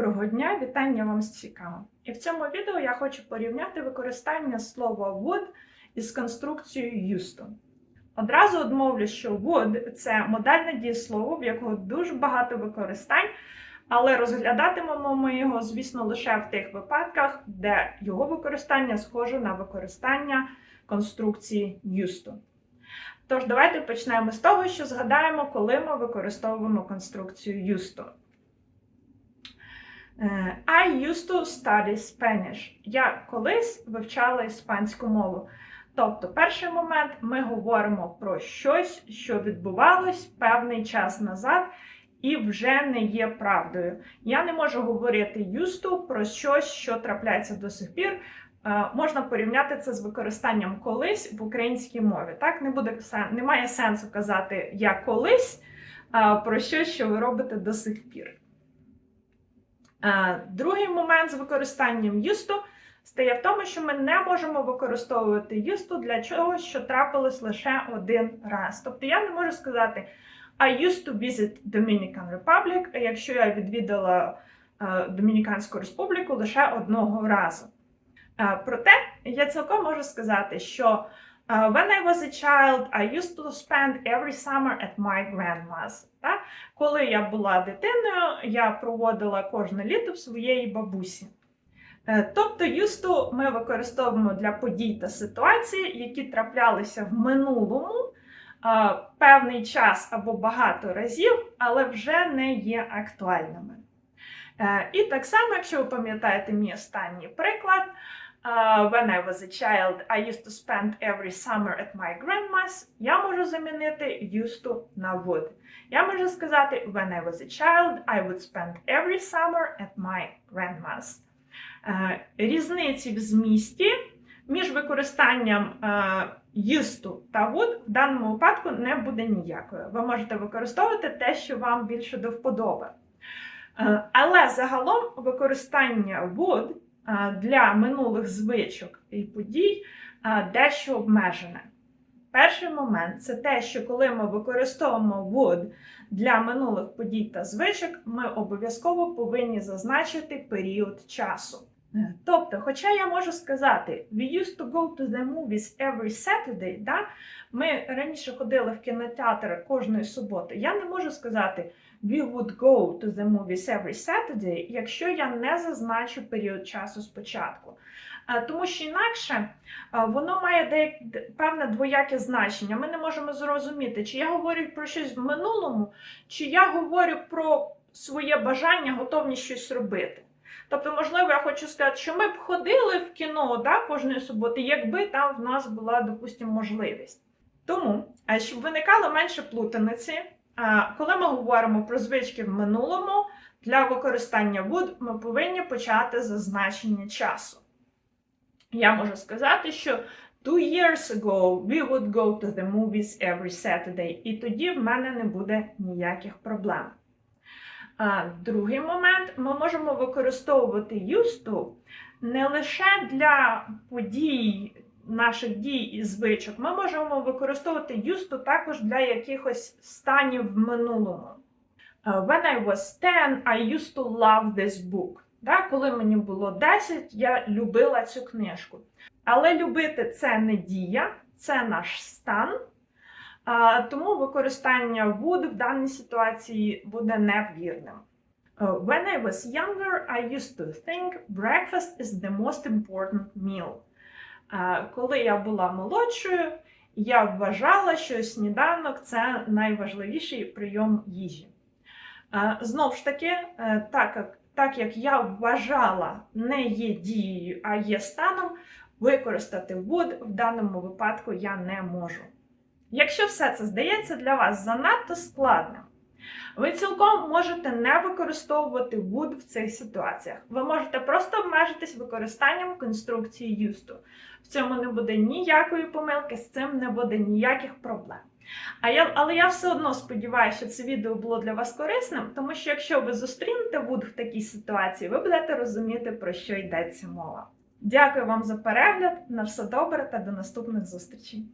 Доброго дня, вітання вам з Чикаго. І в цьому відео я хочу порівняти використання слова would із конструкцією used to. Одразу одмовлю, що would – це модальне дієслово, в якого дуже багато використань, але розглядатимемо ми його, звісно, лише в тих випадках, де його використання схоже на використання конструкції used to. Тож, давайте почнемо з того, що згадаємо, коли ми використовуємо конструкцію used to. Е, I used to study Spanish. Я колись вивчала іспанську мову. Тобто, перший момент ми говоримо про щось, що відбувалось певний час назад і вже не є правдою. Я не можу говорити used to про щось, що трапляється до сих пір. Е, Можна порівняти це з використанням колись в українській мові. Так не буде немає сенсу казати я колись про щось, що ви робите до сих пір. Е, Другий момент з використанням to стає в тому, що ми не можемо використовувати to для чогось, що трапилось лише один раз. Тобто я не можу сказати I used to visit Dominican Republic, якщо я відвідала е, Домініканську республіку лише одного разу. Е, Проте я цілком можу сказати, що е, when I was a child, I used to spend every summer at my grandma's. Так? Коли я була дитиною, я проводила кожне літо в своєї бабусі. Е, Тобто used to ми використовуємо для подій та ситуацій, які траплялися в минулому е, певний час або багато разів, але вже не є актуальними. Е, І так само, якщо ви пам'ятаєте мій останній приклад, Uh, when I was a child, I used to spend every summer at my grandma's. Я можу замінити used to на would. Я можу сказати when I was a child, I would spend every summer at my grandma's. Е, Різниці в змісті між використанням е, used to та would в даному випадку не буде ніякої. Ви можете використовувати те, що вам більше до вподоби. Е, Але загалом використання would для минулих звичок і подій дещо обмежене. Перший момент це те, що коли ми використовуємо would для минулих подій та звичок, ми обов'язково повинні зазначити період часу. Е, Тобто, хоча я можу сказати, we used to go to the movies every Saturday, да? ми раніше ходили в кінотеатр кожної суботи, я не можу сказати we would go to the movies every Saturday, якщо я не зазначу період часу спочатку. Е, Тому що інакше е, воно має деяк- певне двояке значення. Ми не можемо зрозуміти, чи я говорю про щось в минулому, чи я говорю про своє бажання, готовність щось робити. Тобто, можливо, я хочу сказати, що ми б ходили в кіно да, кожної суботи, якби там в нас була, допустимо, можливість. Тому, е, щоб виникало менше плутаниці, Коли ми говоримо про звички в минулому, для використання would ми повинні почати зазначення часу. Я можу сказати, що two years ago we would go to the movies every Saturday, і тоді в мене не буде ніяких проблем. А, Другий момент ми можемо використовувати used to не лише для подій, наших дій і звичок, ми можемо використовувати to також для якихось станів в минулому. Е, When I was 10, I used to love this book. Да, коли мені було 10, я любила цю книжку. Але любити це не дія, це наш стан. Тому використання would в даній ситуації буде невірним. Е, When I was younger, I used to think breakfast is the most important meal. Коли я була молодшою, я вважала, що сніданок це найважливіший прийом їжі. Знову ж таки, е, так як, так як я вважала не є дією, а є станом, використати would в даному випадку я не можу. Якщо все це здається для вас занадто складним, ви цілком можете не використовувати would в цих ситуаціях. Ви можете просто обмежитись використанням конструкції used to. В цьому не буде ніякої помилки, з цим не буде ніяких проблем. А я, але я все одно сподіваюся, що це відео було для вас корисним, тому що якщо ви зустрінете would в такій ситуації, ви будете розуміти, про що йдеться мова. Дякую вам за перегляд, на все добре та до наступних зустрічей!